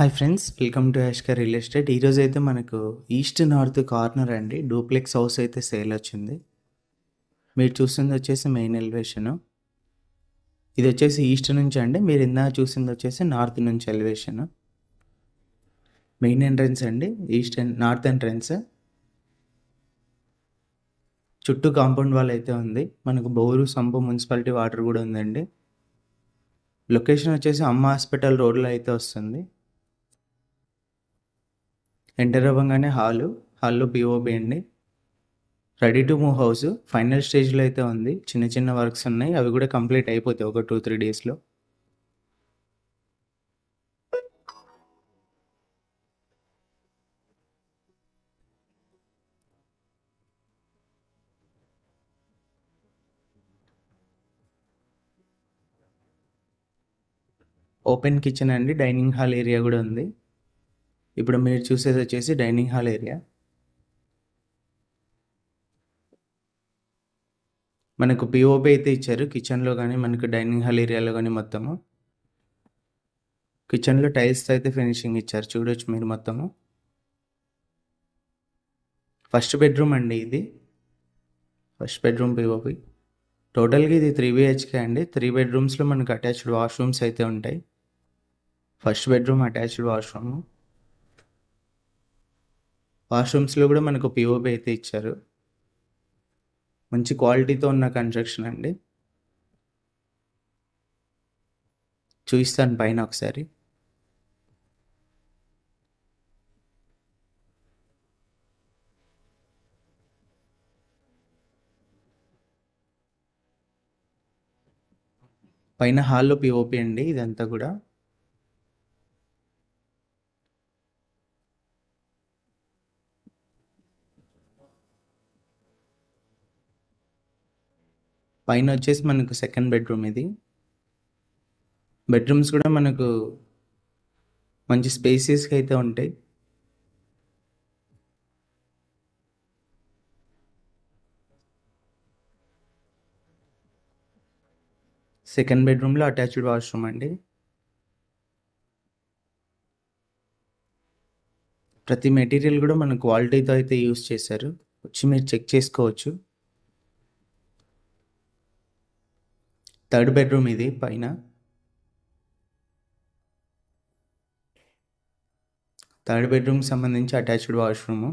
Hi friends welcome to Yashkar real estate ఈరోజు అయితే మనకు ఈస్ట్ నార్త్ కార్నర్ అండి. డూప్లెక్స్ హౌస్ అయితే సేల్ వచ్చింది. మీరు చూసింది వచ్చేసి మెయిన్ ఎలివేషను ఇది వచ్చేసి ఈస్ట్ నుంచి అండి. మీరు ఇందా చూసింది వచ్చేసి నార్త్ నుంచి ఎలివేషన్ మెయిన్ ఎంట్రన్స్ అండి. ఈస్ట్ నార్త్ ఎంట్రన్స్ చుట్టూ కాంపౌండ్ వాల్ అయితే ఉంది. మనకు బోరు సంపు మున్సిపాలిటీ వాటర్ కూడా ఉందండి. లొకేషన్ వచ్చేసి అమ్మ హాస్పిటల్ రోడ్లో అయితే వస్తుంది. ఎంటర్ అవ్వగానే హాలు హాల్లో పిఓపి అండి. Ready to move house final స్టేజ్లో అయితే ఉంది. చిన్న చిన్న వర్క్స్ ఉన్నాయి. అవి కూడా కంప్లీట్ అయిపోతాయి ఒక టూ త్రీ డేస్లో ఓపెన్ కిచెన్ అండి. డైనింగ్ హాల్ ఏరియా కూడా ఉంది. ఇప్పుడు మీరు చూసేది వచ్చేసి డైనింగ్ హాల్ ఏరియా. మనకు పిఓపి అయితే ఇచ్చారు. కిచెన్లో కానీ మనకు డైనింగ్ హాల్ ఏరియాలో కానీ మొత్తము. కిచెన్లో టైల్స్తో అయితే ఫినిషింగ్ ఇచ్చారు. చూడొచ్చు మీరు మొత్తము. ఫస్ట్ బెడ్రూమ్ అండి ఇది. ఫస్ట్ బెడ్రూమ్ పిఓపి టోటల్గా ఇది త్రీ బిహెచ్కే అండి. త్రీ బెడ్రూమ్స్లో మనకు అటాచ్డ్ వాష్రూమ్స్ అయితే ఉంటాయి. First bedroom attached washroom. వాష్రూమ్స్లో కూడా మనకు పిఓపి అయితే ఇచ్చారు. మంచి క్వాలిటీతో ఉన్న కన్స్ట్రక్షన్ అండి. చూపిస్తాను పైన ఒకసారి. పైన హాల్లో పిఓపి అండి ఇదంతా కూడా. పైన వచ్చేసి మనకు సెకండ్ బెడ్రూమ్ ఇది. బెడ్రూమ్స్ కూడా మనకు మంచి స్పేసెస్కి అయితే ఉంటాయి. సెకండ్ బెడ్రూమ్లో అటాచ్డ్ వాష్రూమ్ అండి. ప్రతి మెటీరియల్ కూడా మన క్వాలిటీతో అయితే యూస్ చేశారు. వచ్చి మీరు చెక్ చేసుకోవచ్చు. థర్డ్ బెడ్రూమ్ ఇది పైన. థర్డ్ బెడ్రూమ్కి సంబంధించి అటాచ్డ్ వాష్రూము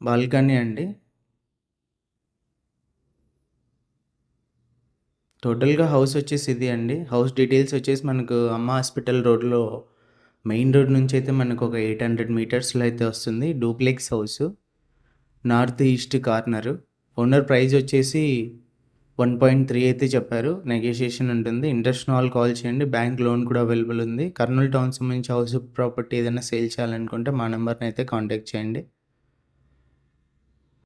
బాల్కనీ అండి. టోటల్గా హౌస్ వచ్చేసి ఇది అండి. హౌస్ డీటెయిల్స్ వచ్చేసి మనకు అమ్మ హాస్పిటల్ రోడ్లో మెయిన్ రోడ్ నుంచి అయితే మనకు ఒక ఎయిట్ హండ్రెడ్ మీటర్స్లో అయితే వస్తుంది. Duplex house. North east corner. Owner price వచ్చేసి వన్ పాయింట్ త్రీ అయితే చెప్పారు. నెగోషియేషన్ ఉంటుంది. ఇంట్రెస్ట్ వాళ్ళు కాల్ చేయండి. బ్యాంక్ లోన్ కూడా అవైలబుల్ ఉంది. కర్నూలు టౌన్ సంబంధించి హౌస్ ప్రాపర్టీ ఏదైనా సేల్ చేయాలనుకుంటే మా నెంబర్ని అయితే కాంటాక్ట్ చేయండి.